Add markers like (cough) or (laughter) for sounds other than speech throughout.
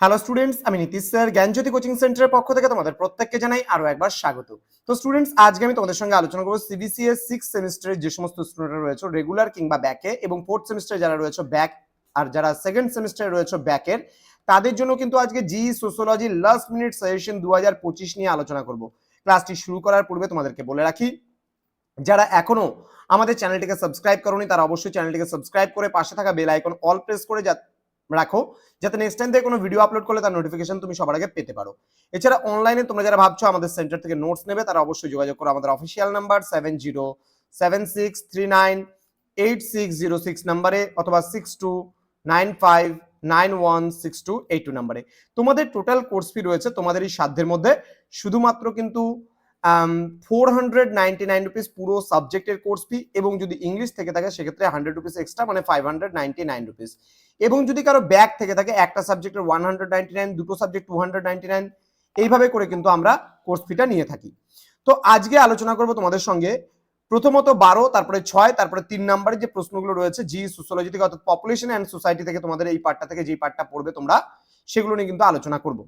Hello students আমি Nitish sir, জ্ঞানজ্যোতি coaching সেন্টারের পক্ষ থেকে তোমাদের প্রত্যেককে জানাই আরও একবার স্বাগত। তো স্টুডেন্টস আজকে আমি তোমাদের সঙ্গে আলোচনা করব সিবিসিএস সিক্স সেমিস্টারের যে সমস্ত স্টুডেন্টরা রয়েছে রেগুলার কিংবা ব্যাকে এবং ফোর্থ সেমিস্টারে যারা রয়েছে ব্যাক আর যারা সেকেন্ড সেমিস্টারে রয়েছে ব্যাকের তাদের জন্য কিন্তু আজকে জি সোশ্যোলজি লাস্ট মিনিট সাজেশন দু হাজার পঁচিশ নিয়ে আলোচনা করব। ক্লাসটি শুরু করার পূর্বে তোমাদেরকে বলে রাখি, যারা এখনও আমাদের চ্যানেলটিকে সাবস্ক্রাইব করোনি, তারা অবশ্যই চ্যানেলটিকে সাবস্ক্রাইব করে পাশে থাকা বেল আইকন অল প্রেস করে যা রাখো, যাতে নেক্সট টাইম থেকে কোনো ভিডিও আপলোড করলে তার নোটিফিকেশন তুমি সবার আগে পেতে পারো। এছাড়া অনলাইনে তোমরা যারা ভাবছ আমাদের সেন্টার থেকে নোটস নেবে, তারা অবশ্যই যোগাযোগ করো আমাদের official number seven zero seven six three nine eight six zero six নাম্বারে অথবা six two nine five nine one six two eight two নাম্বারে তোমাদের টোটাল কোর্স ফি রয়েছে তোমাদের এই সাধ্যের মধ্যে, শুধুমাত্র কিন্তু four hundred ninety nine rupees পুরো সাবজেক্টের কোর্স ফি এবং যদি ইংলিশ থেকে থাকে, সেক্ষেত্রে হান্ড্রেড রুপিস এক্সট্রা মানে five hundred ninety nine rupees এবং যদি কারও ব্যাক থেকে থাকে, একটা সাবজেক্টের ওয়ান হান্ড্রেড নাইনটি নাইন দুটো subject two hundred ninety nine এইভাবে করে কিন্তু আমরা কোর্স ফিটা নিয়ে থাকি। তো আজকে আলোচনা করব তোমাদের সঙ্গে প্রথমত বারো, তারপরে ছয়, তারপরে তিন নাম্বারে যে প্রশ্নগুলো রয়েছে জি সোশ্যোলজি থেকে অর্থাৎ পপুলেশন অ্যান্ড সোসাইটি থেকে তোমাদের এই পার্টটা থেকে যেই পার্টটা পড়বে তোমরা, সেগুলো নিয়ে কিন্তু আলোচনা করব।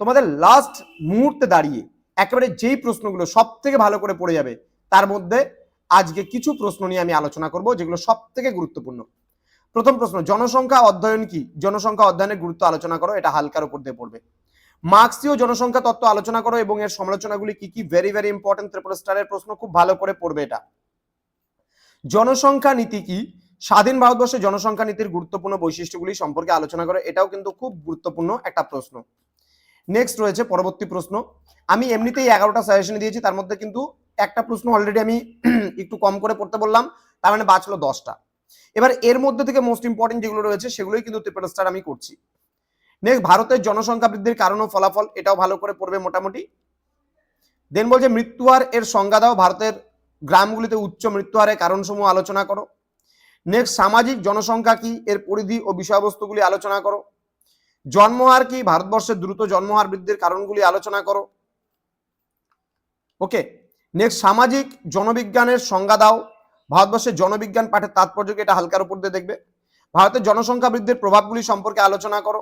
তোমাদের লাস্ট মুহূর্তে দাঁড়িয়ে একেবারে যেই প্রশ্নগুলো সব থেকে ভালো করে পড়ে যাবে, তার মধ্যে আজকে কিছু প্রশ্ন নিয়ে আমি আলোচনা করব যেগুলো সব থেকে গুরুত্বপূর্ণ। প্রথম প্রশ্ন, জনসংখ্যা অধ্যয়ন কি? জনসংখ্যা অধ্যয়নের গুরুত্ব আলোচনা করো, এটা হালকার উপর দিয়ে পড়বে। মার্ক্সীয় জনসংখ্যা তত্ত্ব আলোচনা করো এবং এর সমালোচনাগুলি কি কি? ভেরি ভেরি ইম্পর্টেন্ট ত্রিপুল স্টারের প্রশ্ন, খুব ভালো করে পড়বে এটা। জনসংখ্যা নীতি কি? স্বাধীন ভারতবর্ষের জনসংখ্যা নীতির গুরুত্বপূর্ণ বৈশিষ্ট্যগুলি সম্পর্কে আলোচনা করে, এটাও কিন্তু খুব গুরুত্বপূর্ণ একটা প্রশ্ন। নেক্সট রয়েছে পরবর্তী প্রশ্ন। আমি এমনিতেই এগারোটা সাজেশন দিয়েছি, তার মধ্যে কিন্তু একটা প্রশ্ন অলরেডি আমি (clears throat) একটু কম করে পড়তে বললাম, তার মানে বাঁচলো দশটা। এবার এর মধ্যে থেকে মোস্ট ইম্পর্টেন্ট যেগুলো রয়েছে, সেগুলোই কিন্তু ত্রিপুল স্টার আমি করছি। নেক্সট ভারতের জনসংখ্যা বৃদ্ধির কারণ ও ফলাফল, এটাও ভালো করে পড়বে মোটামুটি। দেন বলছে মৃত্যুহার এর সংজ্ঞা দাও, ভারতের গ্রামগুলিতে উচ্চ মৃত্যুহারের কারণসমূহ আলোচনা করো। নেক্সট সামাজিক জনসংখ্যা কি, এর পরিধি ও বিষয়বস্তুগুলি আলোচনা করো। জন্মহার কি? ভারতবর্ষের দ্রুত জন্মহার বৃদ্ধির কারণগুলি আলোচনা করো। ওকে নেক্সট সামাজিক জনবিজ্ঞানের সংজ্ঞা দাও। ভারতবর্ষের জনবিজ্ঞান পাঠের তাৎপর্য কি? এটা হালকার উপর দিয়ে দেখবে। ভারতের জনসংখ্যা বৃদ্ধির প্রভাবগুলি সম্পর্কে আলোচনা করো।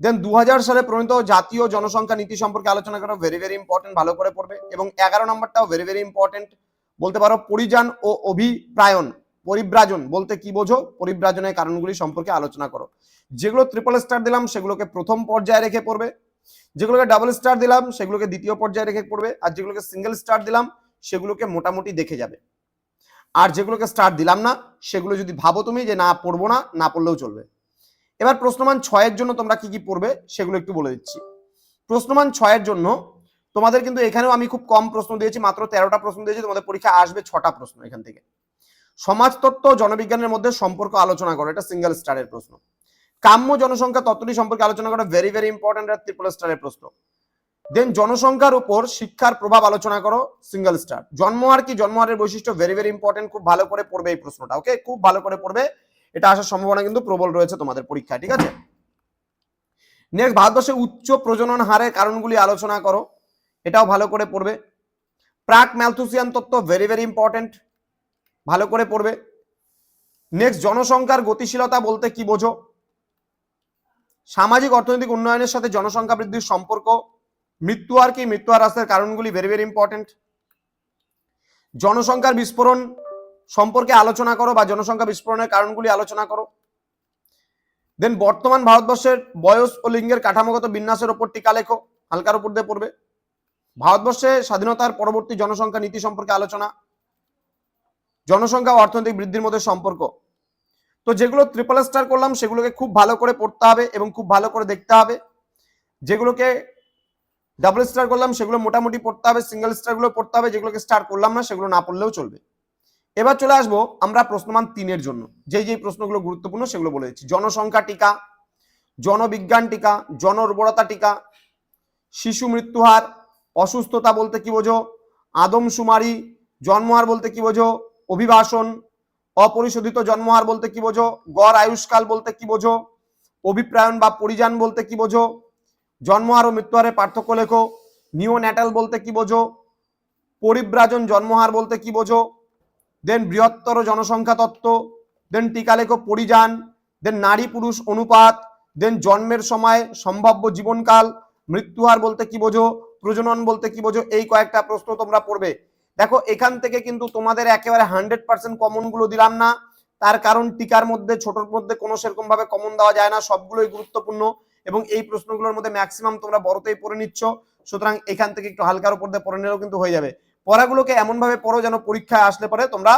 দেন দু হাজার সালে প্রণীত জাতীয় জনসংখ্যা নীতি সম্পর্কে আলোচনা করো। ভেরি ভেরি ইম্পর্টেন্ট ভালো করে পড়বে। এবং এগারো নম্বরটাও ভেরি ভেরি ইম্পর্টেন্ট বলতে পারো, পরিযান ও অভিপ্রায়ন পরিব্রাজন বলতে কি বোঝো? পরিব্রাজনের কারণগুলি সম্পর্কে আলোচনা করো। যেগুলো ট্রিপল স্টার দিলাম, সেগুলোকে প্রথম পর্যায়ে রেখে পড়বে। যেগুলোকে ডাবল স্টার দিলাম, সেগুলোকে দ্বিতীয় পর্যায়ে রেখে পড়বে। আর যেগুলোকে সিঙ্গেল স্টার দিলাম, সেগুলোকে মোটামুটি দেখে যাবে। আর যেগুলোকে স্টার দিলাম না, সেগুলো যদি ভাবো তুমি যে না, পড়ব না না পড়লেও চলবে। এবার প্রশ্নমান ছয়ের জন্য তোমরা কি কি পড়বে, সেগুলো একটু বলে দিচ্ছি। প্রশ্নমান ছয়ের জন্য তোমাদের কিন্তু এখানেও আমি খুব কম প্রশ্ন দিয়েছি, মাত্র তেরোটা প্রশ্ন দিয়েছি, তোমাদের পরীক্ষা আসবে ছটা প্রশ্ন এখান থেকে। সমাজতত্ত্ব জনবিজ্ঞানের মধ্যে সম্পর্ক আলোচনা করো, এটা সিঙ্গেল স্টারের প্রশ্ন। কাম্য জনসংখ্যা তত্ত্বটি সম্পর্কে আলোচনা করা ভেরি ভেরি ইম্পর্টেন্ট আর ট্রিপল স্টারের প্রশ্ন। দেন জনসংখ্যার উপর শিক্ষার প্রভাব আলোচনা করো সিঙ্গেল স্টার জন্মহার কি? জন্ম জন্মহারের বৈশিষ্ট্য ভেরি ভেরি ইম্পর্টেন্ট খুব ভালো করে পড়বে এই প্রশ্নটা ওকে খুব ভালো করে পড়বে, এটা আসার সম্ভাবনা কিন্তু প্রবল রয়েছে তোমাদের পরীক্ষায়, ঠিক আছে? নেক্সট ভারতবর্ষে উচ্চ প্রজনন হারের কারণগুলি আলোচনা করো, এটাও ভালো করে পড়বে। প্রাক ম্যালথুসিয়ান তত্ত্ব ভেরি ভেরি ইম্পর্টেন্ট ভালো করে পড়বে। নেক্সট জনসংখ্যার গতিশীলতা বলতে কি বোঝো? সামাজিক অর্থনৈতিক উন্নয়নের সাথে জনসংখ্যা বৃদ্ধির সম্পর্ক, মৃত্যু আর কি, মৃত্যু আর রাস্তার কারণগুলি ভেরি ভেরি ইম্পর্টেন্ট জনসংখ্যার বিস্ফোরণ সম্পর্কে আলোচনা করো বা জনসংখ্যা বিস্ফোরণের কারণগুলি আলোচনা করো। দেন বর্তমান ভারতবর্ষের বয়স ও লিঙ্গের কাঠামোগত বিন্যাসের ওপর টিকা লেখো, হালকার উপর দিয়ে পড়বে। ভারতবর্ষে স্বাধীনতার পরবর্তী জনসংখ্যা নীতি সম্পর্কে আলোচনা, জনসংখ্যা ও অর্থনৈতিক বৃদ্ধির মধ্যে সম্পর্ক। তো যেগুলো ট্রিপল স্টার করলাম, সেগুলোকে খুব ভালো করে পড়তে হবে এবং খুব ভালো করে দেখতে হবে। যেগুলোকে ডাবল স্টার করলাম, সেগুলো মোটামুটি পড়তে হবে সিঙ্গেল স্টারগুলো পড়তে হবে, যেগুলোকে স্টার করলাম না, সেগুলো না পড়লেও চলবে। এবার চলে আসব আমরা প্রশ্নমান তিনের জন্য। যেই যেই প্রশ্নগুলো গুরুত্বপূর্ণ, সেগুলো বলে দিচ্ছি। জনসংখ্যা টিকা, জনবিজ্ঞান টিকা জন উর্বরতা টিকা, শিশু মৃত্যুহার অসুস্থতা বলতে কি বোঝো আদমশুমারি জন্মহার বলতে কি বোঝো, অভিবাসন অপরিশোধিত জন্মহার বলতে কি বোঝো? গড় আয়ুষ্কাল বলতে কি বোঝো? অভিপ্রায়ন বা পরিযান বলতে কি বোঝো? জন্মহার ও মৃত্যুহারে পার্থক্য লেখো। নিও ন্যাটাল বলতে কি বোঝো? পরিব্রাজন জন্মহার বলতে কি বোঝো? দেন বৃহত্তর জনসংখ্যা তত্ত্ব। দেন টিকা লেখো পরিযান। দেন নারী পুরুষ অনুপাত। দেন জন্মের সময়, সম্ভাব্য জীবনকাল। মৃত্যুহার বলতে কি বোঝো? প্রজনন বলতে কি বোঝো? এই কয়েকটা প্রশ্ন তোমরা পড়বে। দেখো, এখান থেকে কিন্তু তোমাদের একেবারে হান্ড্রেড পার্সেন্ট কমনগুলো দিলাম না। তার কারণ টিকার মধ্যে, ছোটর মধ্যে কোনো সেরকম ভাবে কমন দেওয়া যায় না, সবগুলোই গুরুত্বপূর্ণ এবং এই প্রশ্নগুলোর মধ্যে ম্যাক্সিমাম তোমরা বড়তেই পড়ে নিচ্ছ। সুতরাং এখান থেকে একটু হালকার উপর দিয়ে পড়ে নিলেও কিন্তু হয়ে যাবে। পড়াগুলোকে এমন ভাবে পড়ো যেন পরীক্ষায় আসলে পরে তোমরা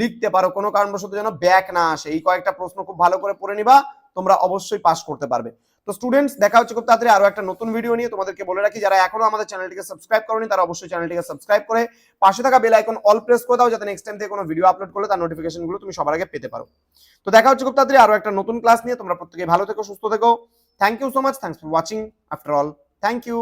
লিখতে পারো, কোনো কারণবশত যেন ব্যাক না আসে। এই কয়েকটা প্রশ্ন খুব ভালো করে পড়ে নিবা, তোমরা অবশ্যই পাস করতে পারবে। তো স্টুডেন্টস দেখা হচ্ছে খুব তাড়াতাড়ি আরও একটা নতুন ভিডিও নিয়ে। তোমাদেরকে বলে রাখি, যারা এখনও আমাদের চ্যানেলটিকে সাবস্ক্রাইব করনি, তারা অবশ্যই চ্যানেলটিকে সাবস্ক্রাইব করে পাশে থাকা বেল আইকন অল প্রেস করে দাও, যাতে নেক্সট টাইম থেকে কোনো ভিডিও আপলোড করলে তার নোটিফিকেশনগুলো তুমি সবার আগে পেতে পারো। তো দেখা হচ্ছে খুব তাড়াতাড়ি আরও একটা নতুন ক্লাস নিয়ে। তোমরা প্রত্যেকে ভালো থেকো, সুস্থ থেকো। Thank you so much thanks for watching after all thank you